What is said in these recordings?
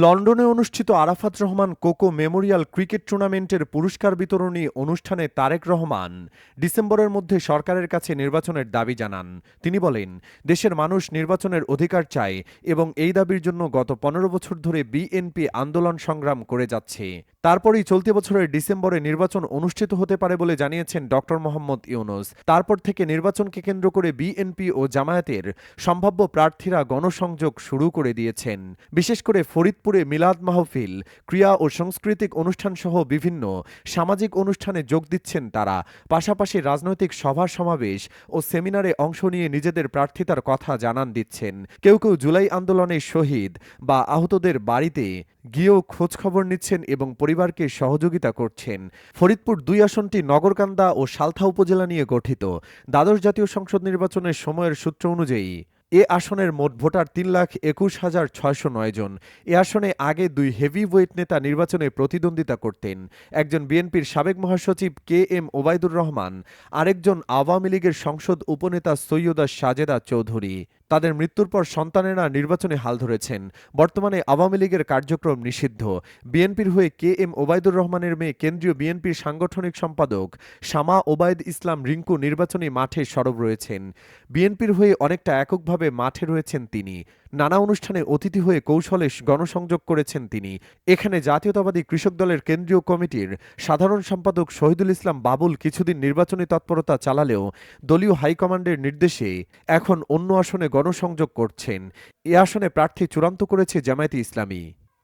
লন্ডনে অনুষ্ঠিত Arafat Rahman Koko memorial cricket টুর্নামেন্টের পুরস্কার বিতরণী অনুষ্ঠানে তারেক রহমান ডিসেম্বরের মধ্যে সরকারের কাছে নির্বাচনের দাবি জানান। তিনি বলেন, দেশের মানুষ নির্বাচনের অধিকার চায় এবং এই দাবির জন্য গত পনেরো বছর ধরে বিএনপি আন্দোলন সংগ্রাম করে যাচ্ছে। তারপরই চলতি বছরের ডিসেম্বরে নির্বাচন অনুষ্ঠিত হতে পারে বলে জানিয়েছেন ডক্টর মোহাম্মদ ইউনুস। তারপর থেকে নির্বাচনকে কেন্দ্র করে বিএনপি ও জামায়াতের সম্ভাব্য প্রার্থীরা গণসংযোগ শুরু করে দিয়েছেন। বিশেষ করে ফরিদপুরে মিলাদ মাহফিল, ক্রিয়া ও সাংস্কৃতিক অনুষ্ঠান সহ বিভিন্ন সামাজিক অনুষ্ঠানে যোগ দিচ্ছেন তারা। পাশাপাশি রাজনৈতিক সভা সমাবেশ ও সেমিনারে অংশ নিয়ে নিজেদের প্রার্থিতার কথা জানান দিচ্ছেন। কেউ কেউ জুলাই আন্দোলনে শহীদ বা আহতদের বাড়িতে গিয়েও খোঁজখবর নিচ্ছেন এবং পরিবারকে সহযোগিতা করছেন। ফরিদপুর দুই আসনটি নগরকান্দা ও সালথা উপজেলা নিয়ে গঠিত। দ্বাদশ জাতীয় সংসদ নির্বাচনের সময়ের সূত্র অনুযায়ী, এ আসনের মোট ভোটার তিন লাখ একুশ হাজার ছয়শো নয় জন। এ আসনে আগে দুই হেভি ওয়েট নেতা নির্বাচনে প্রতিদ্বন্দ্বিতা করতেন। একজন বিএনপির সাবেক মহাসচিব কে এম ওবায়দুর রহমান, আরেকজন আওয়ামী লীগের সংসদ উপনেতা সৈয়দা সাজেদা চৌধুরী। তাদের মৃত্যুর পর সন্তানেরা নির্বাচনে হাল ধরেছেন। বর্তমানে আওয়ামী লীগের কার্যক্রম নিষিদ্ধ। বিএনপির হয়ে কে এম ওবায়দুর রহমানের মেয়ে কেন্দ্রীয় বিএনপির সাংগঠনিক সম্পাদক শামা ওবায়দ ইসলাম রিঙ্কু নির্বাচনী মাঠে সরব রয়েছেন। বিএনপির হয়ে অনেকটা এককভাবে মাঠে রয়েছেন তিনি। নানা অনুষ্ঠানে অতিথি হয়ে কৌশলে গণসংযোগ করেছেন তিনি। এখানে জাতীয়তাবাদী কৃষক দলের কেন্দ্রীয় কমিটির সাধারণ সম্পাদক শহীদুল ইসলাম বাবুল কিছুদিন নির্বাচনী তৎপরতা চালালেও দলীয় হাইকমান্ডের নির্দেশে এখন অন্য আসনে গণসংযোগ করছেন। এ আসনে প্রার্থী চূড়ান্ত করেছে জামায়াতে ইসলামী।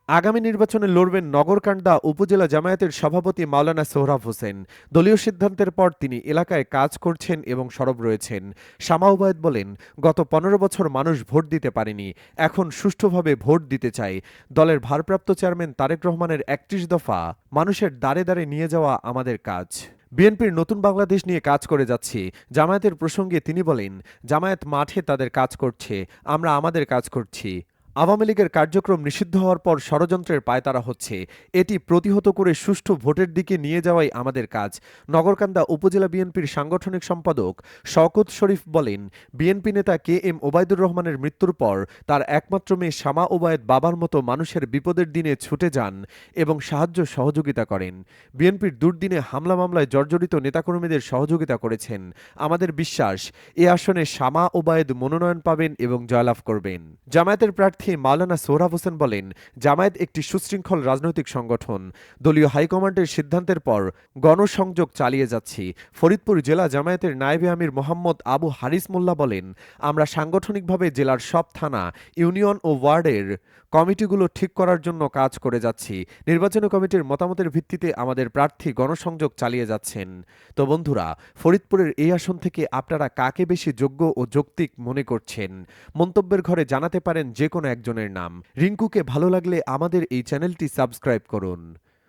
আগামী নির্বাচনে লড়বেন নগরকান্দা উপজেলা জামায়াতের সভাপতি মাওলানা সোহরাব হোসেন। দলীয় সিদ্ধান্তের পর তিনি এলাকায় কাজ করছেন এবং সরব রয়েছেন। শামা উবায়দ বলেন, গত পনেরো বছর মানুষ ভোট দিতে পারেনি, এখন সুষ্ঠুভাবে ভোট দিতে চাই দলের ভারপ্রাপ্ত চেয়ারম্যান তারেক রহমানের একত্রিশ দফা, মানুষের দ্বারে দ্বারে নিয়ে যাওয়া আমাদের কাজ। বিএনপির নতুন বাংলাদেশ নিয়ে কাজ করে যাচ্ছি। জামায়াতের প্রসঙ্গে তিনি বলেন, জামায়াত মাঠে তাদের কাজ করছে, আমরা আমাদের কাজ করছি। আওয়ামী লীগের কার্যক্রম নিষিদ্ধ হওয়ার পর ষড়যন্ত্রের পায়তারা হচ্ছে। এটি প্রতিহত করে সুষ্ঠু ভোটের দিকে নিয়ে যাওয়াই আমাদের কাজ। নগরকান্দা উপজেলা বিএনপির সাংগঠনিক সম্পাদক শওকত শরীফ বলেন, বিএনপি নেতা কে এম ওবায়দুর রহমানের মৃত্যুর পর তার একমাত্র মেয়ে শামা ওবায়দ বাবার মতো মানুষের বিপদের দিনে ছুটে যান এবং সাহায্য সহযোগিতা করেন। বিএনপির দুর্দিনে হামলা মামলায় জর্জরিত নেতাকর্মীদের সহযোগিতা করেছেন। আমাদের বিশ্বাস, এ আসনে শামা ওবায়দ মনোনয়ন পাবেন এবং জয়লাভ করবেন। জামায়াতের প্রার্থী মাওলানা সোহরাব হোসেন বলেন, জামায়াত একটি সুশৃঙ্খল রাজনৈতিক সংগঠন। দলীয় হাইকমান্ডের সিদ্ধান্তের পর গণসংযোগ চালিয়ে যাচ্ছি। ফরিদপুর জেলা জামায়াতের নায়েবে আমির মোহাম্মদ আবু হারিস মোল্লা বলেন, আমরা সাংগঠনিকভাবে জেলার সব থানা, ইউনিয়ন ও ওয়ার্ডের কমিটিগুলো ঠিক করার জন্য কাজ করে যাচ্ছি। নির্বাচনী কমিটির মতামতের ভিত্তিতে আমাদের প্রার্থী গণসংযোগ চালিয়ে যাচ্ছেন। তো বন্ধুরা, ফরিদপুরের এই আসন থেকে আপনারা কাকে বেশি যোগ্য ও যৌক্তিক মনে করছেন? মন্তব্যের ঘরে জানাতে পারেন যে কোনো একজনের নাম। রিঙ্কুকে ভালো লাগলে আমাদের এই চ্যানেলটি সাবস্ক্রাইব করুন।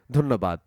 ধন্যবাদ।